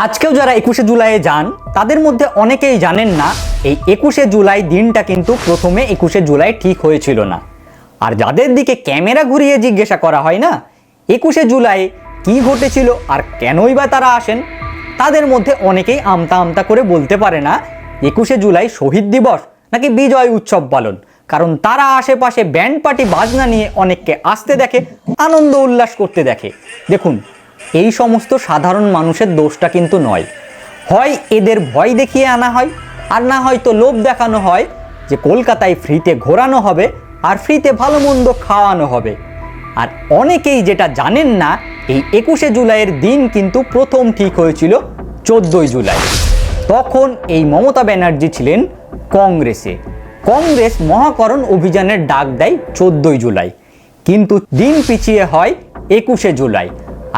আজকেও যারা একুশে জুলাইয়ে যান, তাদের মধ্যে অনেকেই জানেন না, এই একুশে জুলাই দিনটা কিন্তু প্রথমে একুশে জুলাই ঠিক হয়েছিল না। আর যাদের দিকে ক্যামেরা ঘুরিয়ে জিজ্ঞাসা করা হয় না, একুশে জুলাই কি ঘটেছিল আর কেনই বা তারা আসেন, তাদের মধ্যে অনেকেই আমতা আমতা করে বলতে পারে না, একুশে জুলাই শহীদ দিবস নাকি বিজয় উৎসব পালন। কারণ তারা আশেপাশে ব্যান্ড পার্টি, বাজনা নিয়ে অনেককে আসতে দেখে, আনন্দ উল্লাস করতে দেখে। দেখুন এই সমস্ত সাধারণ মানুষের দোষটা কিন্তু নয়। হয় এদের ভয় দেখিয়ে আনা হয়, আর না হয়তো লোভ দেখানো হয় যে কলকাতায় ফ্রিতে ঘোরানো হবে আর ফ্রিতে ভালো মন্দ খাওয়ানো হবে। আর অনেকেই যেটা জানেন না, এই একুশে জুলাইয়ের দিন কিন্তু প্রথম ঠিক হয়েছিল চোদ্দোই জুলাই। তখন এই মমতা ব্যানার্জি ছিলেন কংগ্রেসে। কংগ্রেস মহাকরণ অভিযানের ডাক দেয় চোদ্দোই জুলাই। কিন্তু দিন পিছিয়ে হয় একুশে জুলাই।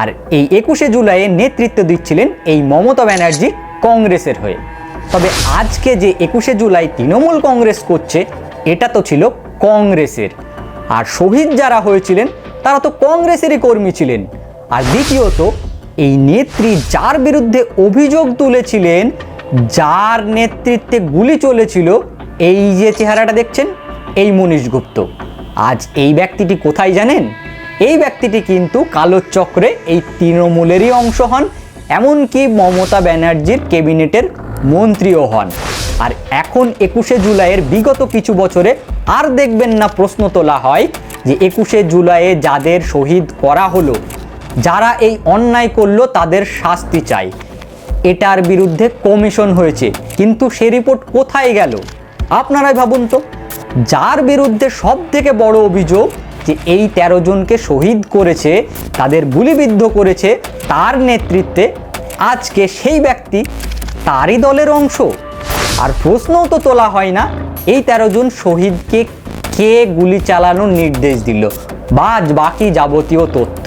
আর এই একুশে জুলাইয়ে নেতৃত্ব দিচ্ছিলেন এই মমতা ব্যানার্জি কংগ্রেসের হয়ে। তবে আজকে যে একুশে জুলাই তৃণমূল কংগ্রেস করছে, এটা তো ছিল কংগ্রেসের। আর শহীদ যারা হয়েছিলেন, তারা তো কংগ্রেসেরই কর্মী ছিলেন। আর দ্বিতীয়ত, এই নেত্রী যার বিরুদ্ধে অভিযোগ তুলেছিলেন, যার নেতৃত্বে গুলি চলেছিল, এই যে চেহারাটা দেখছেন, এই মনীষ গুপ্ত। আজ এই ব্যক্তিটি কোথায় জানেন? এই ব্যক্তিটি কিন্তু কালো চক্রে এই তৃণমূলেরই অংশ হন, এমনকি মমতা ব্যানার্জির ক্যাবিনেটের মন্ত্রীও হন। আর এখন একুশে জুলাইয়ের বিগত কিছু বছরে আর দেখবেন না প্রশ্ন তোলা হয় যে একুশে জুলাইয়ে যাদের শহীদ করা হলো, যারা এই অন্যায় করল তাদের শাস্তি চাই। এটার বিরুদ্ধে কমিশন হয়েছে, কিন্তু সে রিপোর্ট কোথায় গেল? আপনারাই ভাবুন তো। যার বিরুদ্ধে সব থেকে বড় অভিযোগ যে এই তেরো জনকে শহীদ করেছে, তাদের গুলিবিদ্ধ করেছে, তার নেতৃত্বে আজকে সেই ব্যক্তি তারই দলের অংশ। আর প্রশ্নও তো তোলা হয় না, এই তেরো জন শহীদকে কে গুলি চালানোর নির্দেশ দিল বাজ বাকি যাবতীয় তথ্য।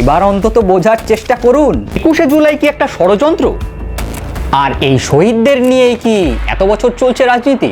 এবার অন্তত বোঝার চেষ্টা করুন, একুশে জুলাই কি একটা ষড়যন্ত্র? আর এই শহীদদের নিয়েই কি এত বছর চলছে রাজনীতি?